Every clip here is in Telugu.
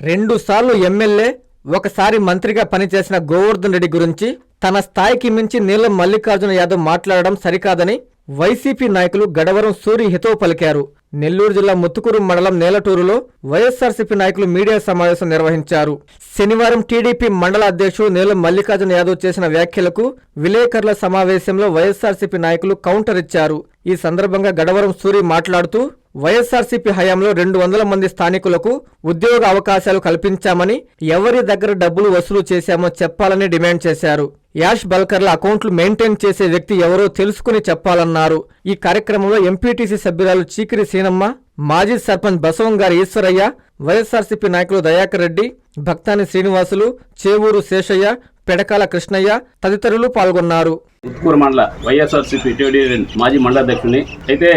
రెండుసార్లు ఎమ్మెల్యే ఒకసారి మంత్రిగా పనిచేసిన గోవర్ధన్ రెడ్డి గురించి తన స్థాయికి మించి నీలం మల్లికార్జున యాదవ్ మాట్లాడడం సరికాదని వైసీపీ నాయకులు గడవరం సూరి హితవు పలికారు. నెల్లూరు జిల్లా ముత్తుకూరు మండలం నేలటూరులో వైఎస్ఆర్సీపీ నాయకులు మీడియా సమావేశం నిర్వహించారు. శనివారం టీడీపీ మండల అధ్యక్షుడు నీలం మల్లికార్జున యాదవ్ చేసిన వ్యాఖ్యలకు విలేకరుల సమావేశంలో వైఎస్ఆర్సీపీ నాయకులు కౌంటర్ ఇచ్చారు. ఈ సందర్భంగా గడవరం సూరి మాట్లాడుతూ వైఎస్ఆర్సీపీ హయాంలో రెండు వందల మంది స్థానికులకు ఉద్యోగ అవకాశాలు కల్పించామని ఎవరి దగ్గర డబ్బులు వసూలు చేశామో చెప్పాలని డిమాండ్ చేశారు. యాష్ బల్కర్ల అకౌంట్లు మెయింటైన్ చేసే వ్యక్తి ఎవరో తెలుసుకుని చెప్పాలన్నారు. ఈ కార్యక్రమంలో ఎంపీటీసీ సభ్యురాలు చీకిరి సీనమ్మ మాజీ సర్పంచ్ బసవం గారి ఈశ్వరయ్య వైఎస్ఆర్సీపీ నాయకులు దయాకర్ రెడ్డి భక్తాని శ్రీనివాసులు చేవూరు శేషయ్య పెడకాల కృష్ణయ్య తదితరులు పాల్గొన్నారు. ఉత్కూరు మండల వైఎస్ఆర్సీపీ టీడీ మాజీ మండలాధ్యక్షుని అయితే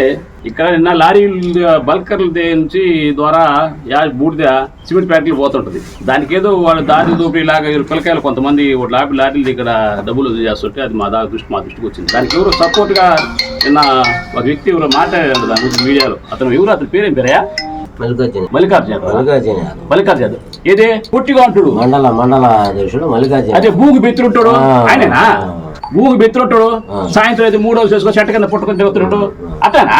ఇక్కడ నిన్న లారీ బల్కర్ల నుంచి ద్వారా యా బూడిద సిమెంట్ ఫ్యాక్టరీ పోతుంటది. దానికి ఏదో వాళ్ళ దారి దోపిడీ లాగా పిల్లకాయలు కొంతమంది లాబీ లారీలు ఇక్కడ డబ్బులు చేస్తుంటే అది మా దా దృష్టి మా దృష్టికి వచ్చింది. దానికి ఎవరు సపోర్ట్గా నిన్న ఒక వ్యక్తి ఎవరు మాట్లాడారు దాని గురించి మీడియాలో. అతను ఎవరు? అతని పేరేం పేరయా మల్లికార్జున. మల్లికార్జున. యాదవ్. మల్లికార్జున యాదవ్. మల్లికార్జున యాదవ్. ఏదే? పుట్టిగా అంటుడు. మండల మండల అధ్యక్షుడు మల్లికార్జున అదే బెత్తుంటాడు. ఆయనేనా? భూమి బెత్తుంటాడు. సాయంత్రం అయితే మూడో చేసుకో చెట్ట కింద పుట్టుకొని తిరుగుతున్నాడు అతనా.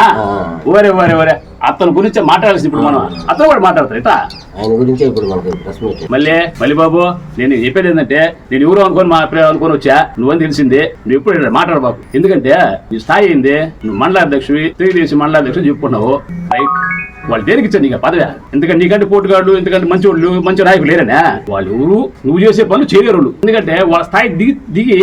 ఓరే ఓరే ఓరే అతని గురించి మాట్లాడాల్సి ఇప్పుడు మనం. అతను కూడా మాట్లాడతారు ఆయన గురించే ఇప్పుడు మనకి మళ్ళీ మళ్ళీ బాబు నేను చెప్పేది ఏంటంటే నేను ఎవరు అనుకొని మా అనుకొని వచ్చా? నువ్వని తెలిసింది. నువ్వు ఎప్పుడు మాట్లాడు బాబు. ఎందుకంటే నీ స్థాయి ఏంది? నువ్వు మండల అధ్యక్షువి తెలుగుదేశం మండల అధ్యక్షుడు చెప్పుకున్నావు రైట్ వాళ్ళు దేనికి ఇచ్చారు నీకు పదవి? ఎందుకంటే నీకంటే పోటుగాళ్ళు ఎందుకంటే మంచి వాళ్ళు మంచి నాయకులు లేరనే? వాళ్ళు ఎవరు నువ్వు చేసే పనులు చేయరు వాళ్ళు. ఎందుకంటే వాళ్ళ స్థాయి దిగి దిగి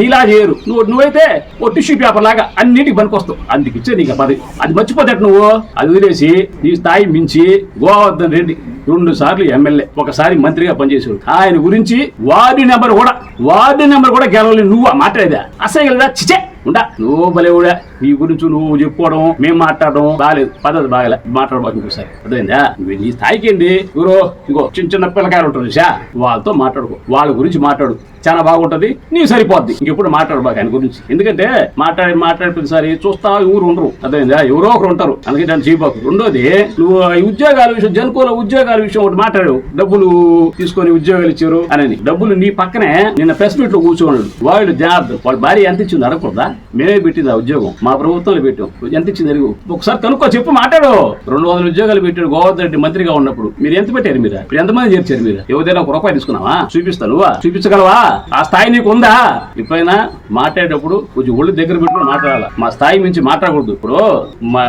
నీలా చేయరు. నువ్వు నువ్వైతే ఓ టిష్యూ పేపర్ లాగా అన్నిటికి పనికొస్తావు. అందుకు ఇచ్చే నీకు పదవి. అది మర్చిపోతే నువ్వు అది వదిలేసి నీ స్థాయి మించి గోవర్ధన్ రెడ్డి రెండు సార్లు ఎమ్మెల్యే ఒకసారి మంత్రిగా పనిచేసాడు ఆయన గురించి వార్డు నెంబర్ కూడా వార్డు నెంబర్ కూడా గెలవలేదు నువ్వు మాట్లాడేదా అసలు చిచే ఉంటా నువ్వు బలేవుడా నీ గురించి నువ్వు చెప్పుకోవడం మేము మాట్లాడడం బాగాలేదు పద్ధతి బాగలే. మాట్లాడబాకు ఇంకోసారి అర్థమైందా? నువ్వు నీ స్థాయికి ఏంది ఇంకో చిన్న చిన్న పిల్లకాయలు ఉంటారు చూసా వాళ్ళతో మాట్లాడుకో. వాళ్ళ గురించి మాట్లాడు. చాలా బాగుంటది. నీవు సరిపోద్ది. ఇంకెప్పుడు మాట్లాడబాక ఆయన గురించి. ఎందుకంటే మాట్లాడి మాట్లాడి ప్రతిసారి చూస్తా ఊరు ఉండరు. అదేందా ఎవరో ఒకరు ఉంటారు. అందుకే దాన్ని చేయబాకు. రెండోది నువ్వు ఈ ఉద్యోగాల విషయం జనుకోల ఉద్యోగాల విషయం ఒకటి మాట్లాడు. డబ్బులు తీసుకొని ఉద్యోగాలు ఇచ్చారు అని డబ్బులు నీ పక్కనే నిన్న ప్రెస్ మీట్లో కూర్చోన్నాడు వాళ్ళు జాబ్ వాళ్ళ భార్య ఎంత ఇచ్చింది అడగకూడదా? మేమే పెట్టింది ఆ ఉద్యోగం. మా ప్రభుత్వంలో పెట్టాం. ఎంత ఇచ్చింది అడుగు. ఒకసారి కనుక్కో చెప్పు మాట్లాడు. రెండు వందల ఉద్యోగాలు పెట్టాడు గోవర్ధన్ రెడ్డి మంత్రిగా ఉన్నప్పుడు. మీరు ఎంత పెట్టారు మీరు ఎంతమంది చేర్చారు మీరు ఎవరైనా ఒక రూపాయి తీసుకున్నావా? చూపిస్తాను నువ్వా? చూపించగలవా? ఆ స్థాయి నీకు ఉందా ఎప్పుడైనా మాట్లాడేటప్పుడు కొంచెం ఒళ్ళు దగ్గర పెట్టుకుని మాట్లాడాలి? మా స్థాయి మించి మాట్లాడకూడదు. ఇప్పుడు మా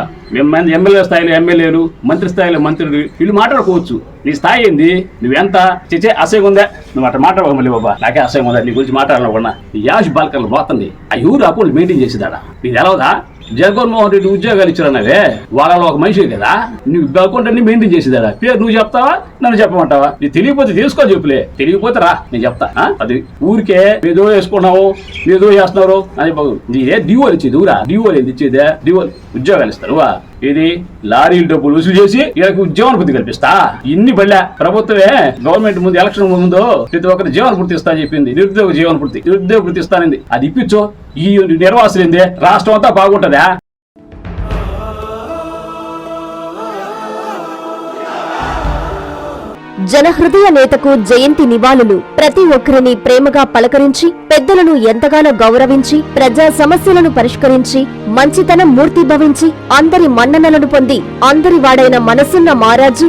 ఎమ్మెల్యే స్థాయిలో ఎమ్మెల్యేలు మంత్రి స్థాయిలో మంత్రులు వీళ్ళు మాట్లాడుకోవచ్చు నీ స్థాయి ఏంది? నువ్వెంత? చిచే అసహ్యం ఉందా నువ్వు అట్లా మాట్లాడవు మళ్ళీ బాబా. నాకే అసహ్యం ఉందా నీ గురించి మాట్లాడాలనుకున్నా. యాష్ బాల్కర్లు పోతుంది. ఆ ఊరు అకౌంట్ మెయింటైన్ చేసేదాడా? నీకు తెలవదా? జగన్మోహన్ రెడ్డి ఉద్యోగాలు ఇచ్చారన్నవే? వాళ్ళలో ఒక మనిషి కదా? నువ్వు అకౌంట్ అన్ని మెయింటైన్ చేసేదాడా పేరు నువ్వు చెప్తావా? నన్ను చెప్పమంటావా? నీ తెలియకపోతే తీసుకో చెప్పులే. తెలియకపోతే రా నేను చెప్తా. అది ఊరికే ఏదో వేసుకున్నావు ఏదో చేస్తున్నారు అని నీదే డివోలు ఇచ్చేది ఊరా? డివోలు ఏది ఇచ్చేదే? డివోలు ఉద్యోగాలు ఇస్తారు వా. ఇది లారీలు డబ్బులు వసూలు చేసి వీళ్ళకి ఉద్యోగం పూర్తి కల్పిస్తా. ఇన్ని బళ్ళ ప్రభుత్వమే గవర్నమెంట్ ముందు ఎలక్షన్ ముందు ప్రతి ఒక్కరి జీవన పూర్తి ఇస్తా అని చెప్పింది. నిరుద్యోగ జీవన పూర్తి నిరుద్యోగ పూర్తి ఇస్తానంది. అది ఇప్పించో ఈ నిర్వాసులు రాష్ట్రం అంతా బాగుంటుందా? జనహృదయ నేతకు జయంతి నివాళులు. ప్రతి ఒక్కరిని ప్రేమగా పలకరించి పెద్దలను ఎంతగానో గౌరవించి ప్రజా సమస్యలను పరిష్కరించి మంచితనం మూర్తిభవించి అందరి మన్ననలను పొంది అందరి వాడైన మనసున్న మారాజు